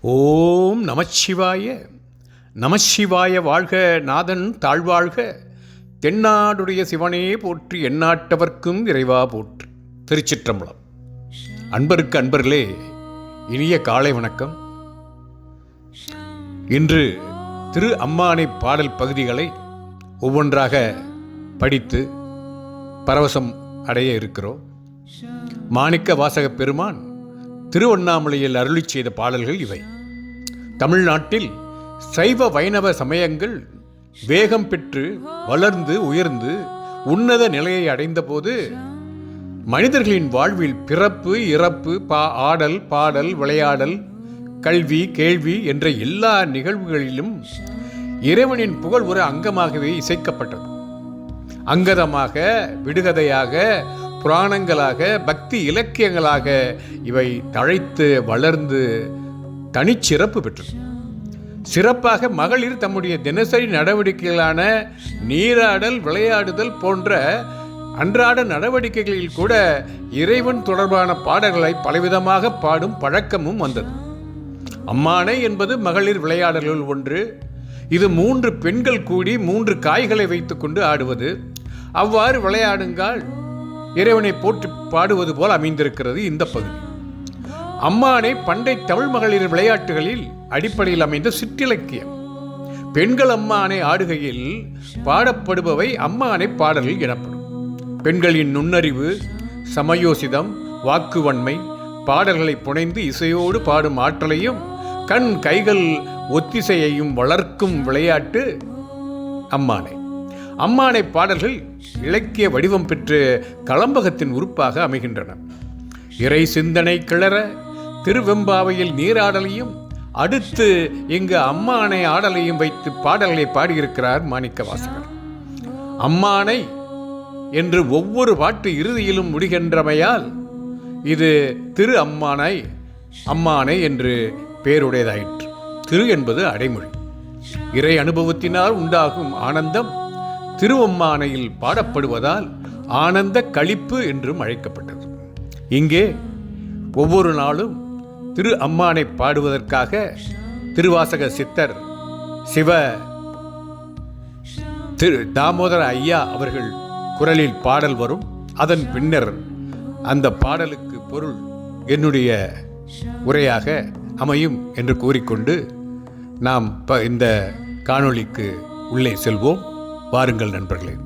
ஓம் நமச்சிவாய. நமச்சிவாய வாழ்க நாதன் தாழ்வாழ்க. தென்னாடுடைய சிவனே போற்றி எண்ணாட்டவர்க்கும் இறைவா போற்றி. திருச்சிற்றம்பலம். அன்பருக்கு அன்பர்களே இனிய காலை வணக்கம். இன்று திரு அம்மானை பாடல் பகுதிகளை ஒவ்வொன்றாக படித்து பரவசம் அடைய இருக்கிறோம். மாணிக்க வாசக பெருமான் திருவண்ணாமலையில் அருளி செய்த பாடல்கள் இவை. தமிழ்நாட்டில் சைவ வைணவ சமயங்கள் வேகம் பெற்று வளர்ந்து உயர்ந்து உன்னத நிலையை அடைந்தபோது மனிதர்களின் வாழ்வில் பிறப்பு இறப்பு பா ஆடல் பாடல் விளையாடல் கல்வி கேள்வி என்ற எல்லா நிகழ்வுகளிலும் இறைவனின் புகழ் ஒரு அங்கமாகவே இசைக்கப்பட்டது. அங்கதமாக விடுகதையாக புராணங்களாக பக்தி இலக்கியங்களாக இவை தழைத்து வளர்ந்து தனிச்சிறப்பு பெற்றது. சிறப்பாக மகளிர் தம்முடைய தினசரி நடவடிக்கைகளான நீராடல் விளையாடுதல் போன்ற அன்றாட நடவடிக்கைகளில் கூட இறைவன் தொடர்பான பாடல்களை பலவிதமாக பாடும் பழக்கமும் வந்தது. அம்மானை என்பது மகளிர் விளையாடல்கள் ஒன்று. இது மூன்று பெண்கள் கூடி மூன்று காய்களை வைத்துக்கொண்டு ஆடுவது. அவ்வாறு விளையாடுங்கள். இறைவனை போற்றி பாடுவது போல் அமைந்திருக்கிறது இந்த பகுதி. அம்மானை பண்டை தமிழ் மகளிர் விளையாட்டுகளில் அடிப்படையில் அமைந்த சிற்றிலக்கியம். பெண்கள் அம்மானை ஆடுகையில் பாடப்படுபவை அம்மானை பாடலில் எனப்படும். பெண்களின் நுண்ணறிவு சமயோசிதம் வாக்குவன்மை பாடல்களை புனைந்து இசையோடு பாடும் ஆற்றலையும் கண் கைகள் ஒத்திசையையும் வளர்க்கும் விளையாட்டு அம்மானை. அம்மானை பாடல்கள் இலக்கிய வடிவம் பெற்று களம்பகத்தின் உறுப்பாக அமைகின்றன. இறை சிந்தனை கிளற திருவெம்பாவையில் நீராடலையும் அடுத்து இங்கு அம்மானை ஆடலையும் வைத்து பாடல்களை பாடியிருக்கிறார் மாணிக்க வாசகர் அம்மானை என்று ஒவ்வொரு பாட்டு இறுதியிலும் முடிகின்றமையால் இது திரு அம்மானை அம்மானை என்று பேருடையதாயிற்று. திரு என்பது அடைமொழி. இறை அனுபவத்தினால் உண்டாகும் ஆனந்தம் திருவம்மானையில் பாடப்படுவதால் ஆனந்த களிப்பு என்றும் அழைக்கப்பட்டது. இங்கே ஒவ்வொரு நாளும் திரு அம்மானை பாடுவதற்காக திருவாசக சித்தர் சிவ திரு தாமோதர ஐயா அவர்கள் குரலில் பாடல் வரும். அதன் பின்னர் அந்த பாடலுக்கு பொருள் என்னுடைய உரையாக அமையும் என்று கூறிக்கொண்டு நாம் ப இந்த காணொளிக்கு உள்ளே செல்வோம். வாருங்கள் நண்பர்களே.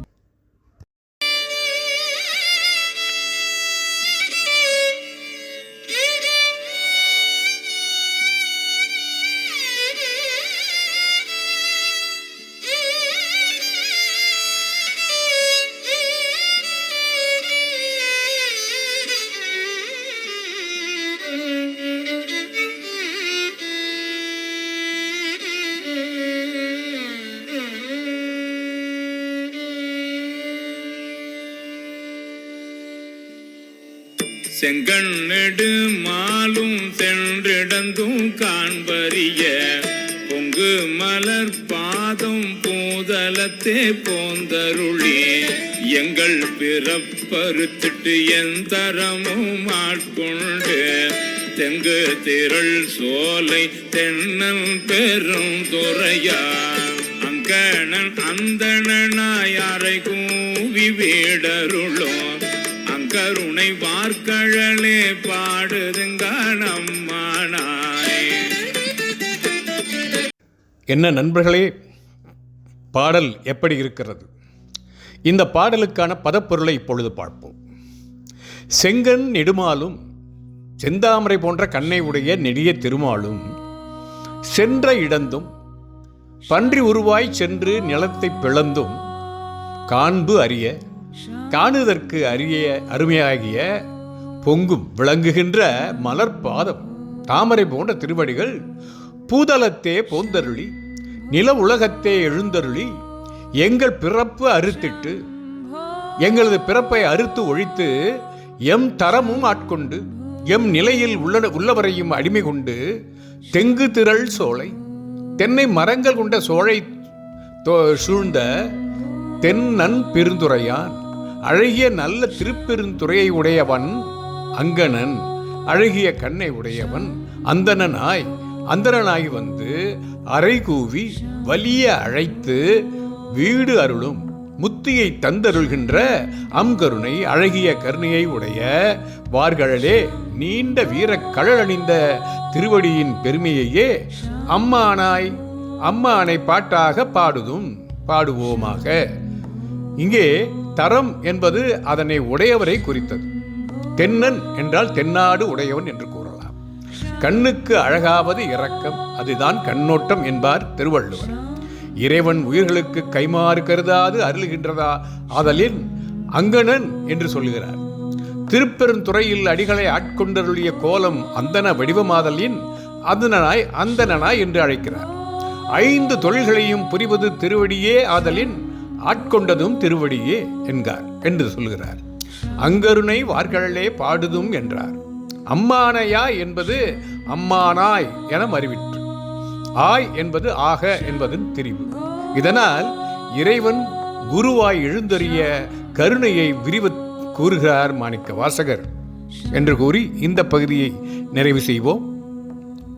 செங்கண்ணெடு மாலும் தென்றிடந்தும் காண்பறிய. பொங்கு மலர் பாதம் பூதலத்தே போந்தருளே. எங்கள் பிறப்பறுத்திட்டு என் தரமும் ஆட்கொண்டு. தெங்கு திரள் சோலை தென்னன் பெரும் துறையா. அங்கணன் அந்தணனாய் அறை கூவி வீடருளோம். கருணை வார்கழலே பாடுதுங்க நம்மானாய் என்ன நண்பர்களே பாடல் எப்படி இருக்கிறது? இந்த பாடலுக்கான பதப்பொருளை இப்பொழுது பார்ப்போம். செங்கன் நெடுமாலும் செந்தாமரை போன்ற கண்ணை உடைய நெடிய திருமாலும் சென்ற இடந்தும் பன்றி உருவாய் சென்று நிலத்தை பிளந்தும் காண்பு அறிய காணுதற்கு அரிய அருமையாகிய பொங்கும் விளங்குகின்ற மலர் பாதம் தாமரை போன்ற திருவடிகள் பூதலத்தே போந்தருளி நில உலகத்தே எழுந்தருளி எங்கள் பிறப்பு அறுத்திட்டு எங்களது பிறப்பை அறுத்து ஒழித்து எம் தரமும் ஆட்கொண்டு எம் நிலையில் உள்ள உள்ளவரையும் அடிமை கொண்டு தெங்கு திரள் சோலை தென்னை மரங்கள் கொண்ட சோழை தோ- சூழ்ந்த தென்னன் பெருந்துரையான் அழகிய நல்ல திருப்பெருந்துறையை உடையவன் அங்கணன் அழகிய கண்ணை உடையவன் அந்தணனாய். அந்தரனாகி வந்து அறை கூவி வலிய அழைத்து வீடு அருளும் முத்தியை தந்தருள்கின்ற அம்கருணை அழகிய கருணையை உடைய வார்களே நீண்ட வீரக் கழலணிந்த திருவடியின் பெருமையையே அம்மானாய் அம்மானை பாட்டாக பாடுதும் பாடுவோமாக. இங்கே தரம் என்பது அதனை உடையவரை குறித்தது. தென்னன் என்றால் தென்னாடு உடையவன் என்று கூறலாம். கண்ணுக்கு அழகாவது இரக்கம் அதுதான் கண்ணோட்டம் என்பார் திருவள்ளுவர். இறைவன் உயிர்களுக்கு கைமாறு கருதாது அருளுகின்றதா? ஆதலின் அங்கணன் என்று சொல்லுகிறார் திருப்பெருந்துறையில் அடிகளை ஆட்கொண்டருளிய கோலம் அந்தன வடிவமாதலின் அந்தனாய் அந்தனாய் என்று அழைக்கிறார். ஐந்து தொழில்களையும் புரிவது திருவடியே ஆதலின் ஆட்கொண்டதும் திருவடியே என்கார் என்று சொல்கிறார். அங்கருணை வார்களே பாடுதும் என்றார். அம்மானையா என்பது அம்மானாய் என மறிவிற்று. ஆய் என்பது ஆக என்பதன் திரிவு. இதனால் இறைவன் குருவாய் எழுந்தறிய கருணையை விரிவ கூறுகிறார் மாணிக்க வாசகர் என்று கூறி இந்த பகுதியை நிறைவு செய்வோம்.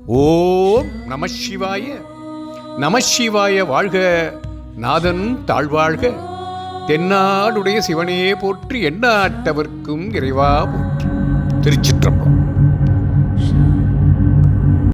ஓம் நம சிவாய. நம சிவாய வாழ்க. நாதன் தாழ்வாழ்க. தென்னாடுடைய சிவனையே போற்றி எண்ணாட்டவர்க்கும் இறைவா போற்றி. திருச்சிற்றம்பலம்.